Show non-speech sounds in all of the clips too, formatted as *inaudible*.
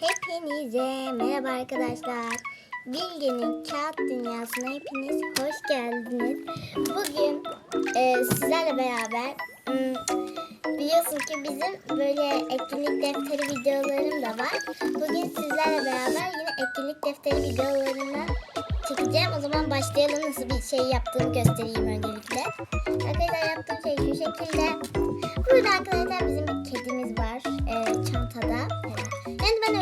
Hepinize merhaba arkadaşlar. Bilge'nin kağıt dünyasına hepiniz hoş geldiniz. Bugün e, sizlerle beraber hmm, biliyorsun ki bizim böyle etkinlik defteri videolarım da var. Bugün sizlerle beraber yine etkinlik defteri videolarını çekeceğim. O zaman başlayalım nasıl bir şey yaptığımı göstereyim öncelikle. Arkadaşlar yaptığım şey şu şekilde. Burada arkadaşlar bizim bir kedimiz var e, çantada. Yani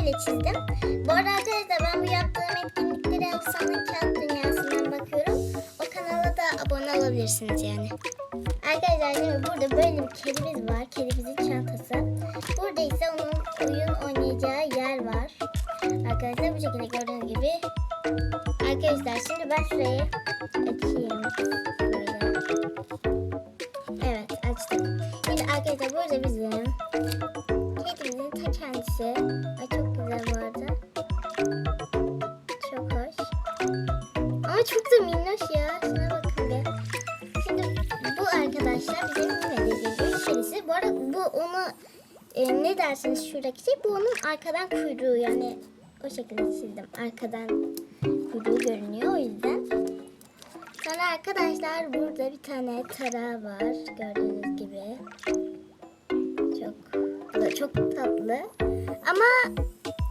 ben öyle çizdim. Bu arada arkadaşlar ben bu yaptığım etkinlikleri Efsane Kağıt Dünyası'ndan bakıyorum. O kanala da abone olabilirsiniz yani. Arkadaşlar şimdi burada böyle bir kedimiz var. Kedimizin çantası. Burada ise onun oyun oynayacağı yer var. Arkadaşlar bu şekilde gördüğünüz gibi. Arkadaşlar şimdi ben şurayı açayım. Böyle. Evet açtım. Şimdi arkadaşlar burada bizim kedimizin ta kendisi. E, ne dersiniz şuradaki şey? Bu onun arkadan kuyruğu yani o şekilde çizdim. Arkadan kuyruğu görünüyor o yüzden. Sonra arkadaşlar burada bir tane tara var gördüğünüz gibi. Çok çok tatlı. Ama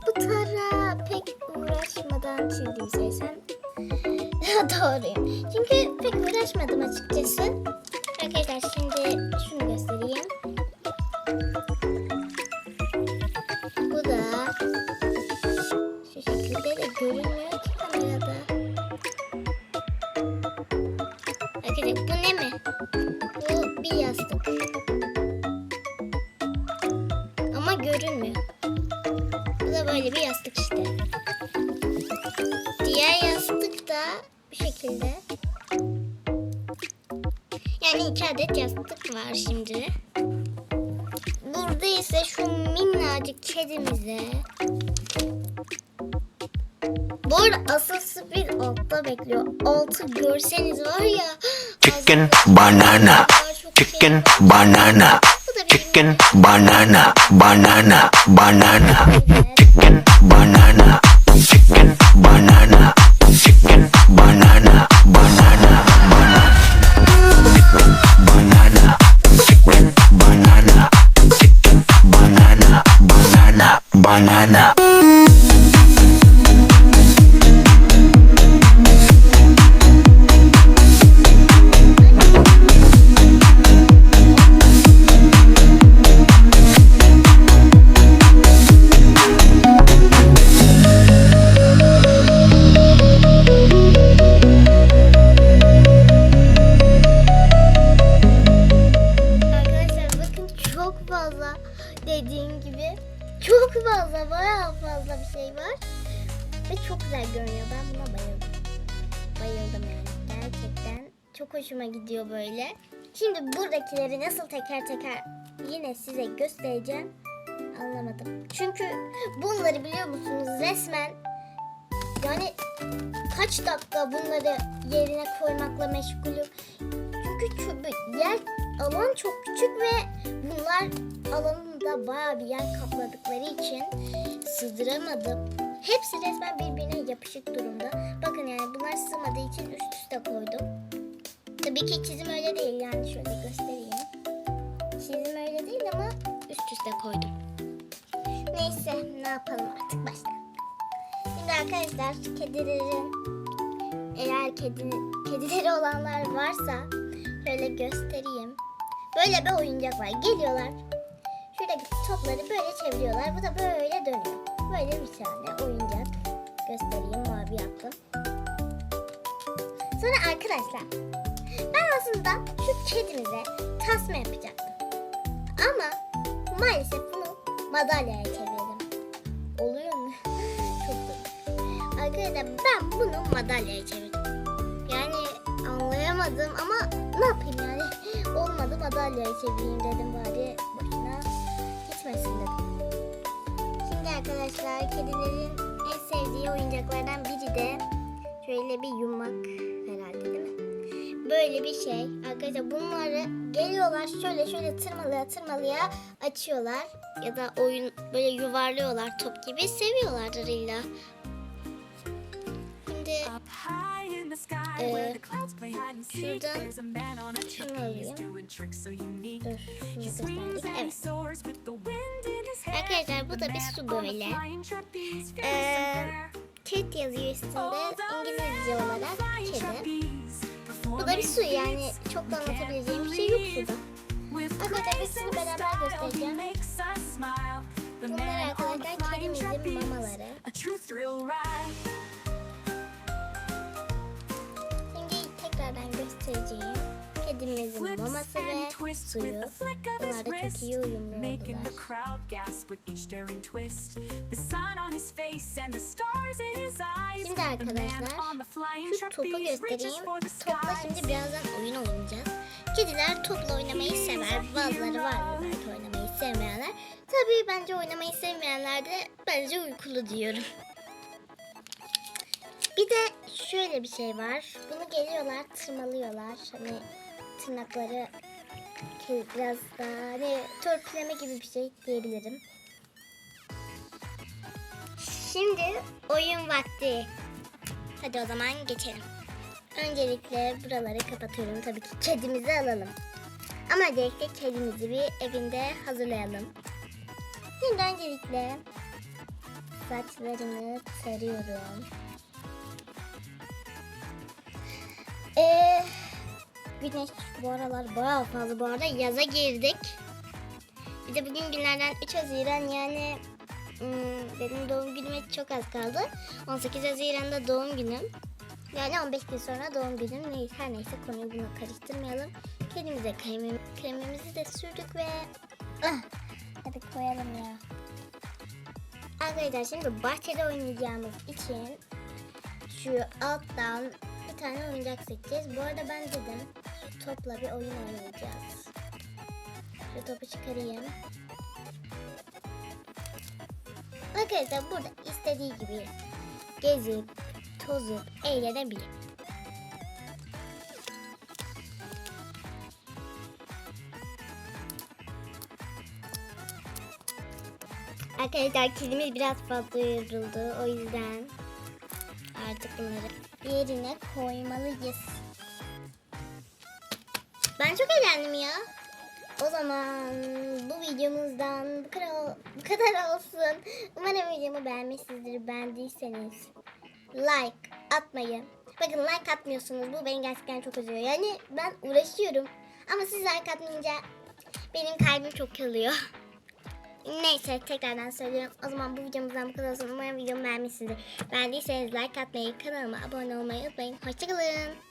bu tara pek uğraşmadan çizdim söylesem *laughs* doğruyum. Çünkü pek uğraşmadım açıkçası. Arkadaşlar şimdi şunu göstereyim. De görünmüyor ki kamerada. Arkadaşlar bu ne mi? Bu bir yastık. Ama görünmüyor. Bu da böyle bir yastık işte. Diğer yastık da bu şekilde. Yani iki adet yastık var şimdi. Burada ise şu minnacık kedimize bu arada asıl sürpriz altta bekliyor. Altı görseniz var ya. Chicken banana. Chicken banana. Chicken banana. Banana. Banana. Chicken banana. Chicken banana. Çok hoşuma gidiyor böyle. Şimdi buradakileri nasıl teker teker yine size göstereceğim. Anlamadım. Çünkü bunları biliyor musunuz resmen yani kaç dakika bunları yerine koymakla meşgulüm. Çünkü çö- yer alan çok küçük ve bunlar alanında bayağı bir yer kapladıkları için sığdıramadım. Hepsi resmen birbirine yapışık durumda. Bakın yani bunlar sığmadığı için üst üste koydum. Tabii ki çizim öyle değil yani şöyle göstereyim. Çizim öyle değil ama üst üste koydum. Neyse ne yapalım artık başlayalım. Şimdi arkadaşlar kedilerin eğer kedi, kedileri olanlar varsa şöyle göstereyim. Böyle bir oyuncak var. Geliyorlar. Şuradaki topları böyle çeviriyorlar. Bu da böyle dönüyor. Böyle bir tane oyuncak. Göstereyim mavi yaptım. Sonra arkadaşlar aslında şu kedimize tasma yapacaktım. Ama maalesef bunu madalyaya çevirdim. Oluyor mu? *laughs* Çok komik. Arkadaşlar ben bunu madalyaya çevirdim. Yani anlayamadım ama ne yapayım yani. *laughs* Olmadı madalyaya çevireyim dedim bari boşuna gitmesin dedim. Şimdi arkadaşlar kedilerin en sevdiği oyuncaklardan biri de şöyle bir yumak? Böyle bir şey. Arkadaşlar bunları geliyorlar şöyle şöyle tırmalaya tırmalaya açıyorlar. Ya da oyun böyle yuvarlıyorlar top gibi. Seviyorlardır illa. Şimdi seek, şuradan şunu alayım. dur gösterdik. Evet. Arkadaşlar, bu da bir su böyle. Ee. Ket yazıyor üstünde İngilizce olarak kedi. Bu da bir su yani çok da anlatabileceğim bir şey yok suda. Arkadaşlar, sizi beraber göstereceğim. Bunlar arkadaşlar kedimizin mamaları. Şimdi tekrardan göstereceğim. Kedimizin maması ve suyu. a flick of his Bunlar da çok wrist, iyi uyumlu making the oldular. crowd gasp with each daring twist. The sun on his face and the stars in his eyes. Şimdi arkadaşlar, Şu topu göstereyim. Topla şimdi birazdan oyun oynayacağız. Kediler topla oynamayı sever. Bazıları var belki oynamayı sevmeyenler. Tabii bence oynamayı sevmeyenler de bence uykulu diyorum. Bir de şöyle bir şey var. Bunu geliyorlar, tırmalıyorlar. Hani tırnakları ke- biraz daha hani törpüleme gibi bir şey diyebilirim. Şimdi oyun vakti. Hadi o zaman geçelim. Öncelikle buraları kapatıyorum. Tabii ki kedimizi alalım. Ama öncelikle kedimizi bir evinde hazırlayalım. Şimdi öncelikle saçlarını tarıyorum. Ee, güneş bu aralar bayağı fazla. Bu arada yaza girdik. Bir de bugün günlerden 3 Haziran yani hmm, benim doğum günüme çok az kaldı. 18 Haziran'da doğum günüm. Yani 15 gün sonra doğum günüm. Neyse, her neyse konuyu buna karıştırmayalım. Kendimize kremim, kremimizi de sürdük ve... Ah, hadi koyalım ya. Arkadaşlar şimdi bahçede oynayacağımız için şu alttan bir tane oyuncak seçeceğiz. Bu arada ben dedim topla bir oyun oynayacağız. Şu topu çıkarayım. Arkadaşlar burada istediği gibi gezip, tozup, eğlenebilir. Arkadaşlar kedimiz biraz fazla yoruldu. O yüzden artık bunları yerine koymalıyız. Ben çok eğlendim ya. O zaman bu videomuzdan bu kadar, bu kadar olsun. Umarım videomu beğenmişsinizdir. Beğendiyseniz like atmayı. Bakın like atmıyorsunuz. Bu beni gerçekten çok üzüyor. Yani ben uğraşıyorum. Ama siz like atmayınca benim kalbim çok kırılıyor. *laughs* Neyse tekrardan söylüyorum. O zaman bu videomuzdan bu kadar olsun. Umarım videomu beğenmişsinizdir. Beğendiyseniz like atmayı, kanalıma abone olmayı unutmayın. Hoşçakalın.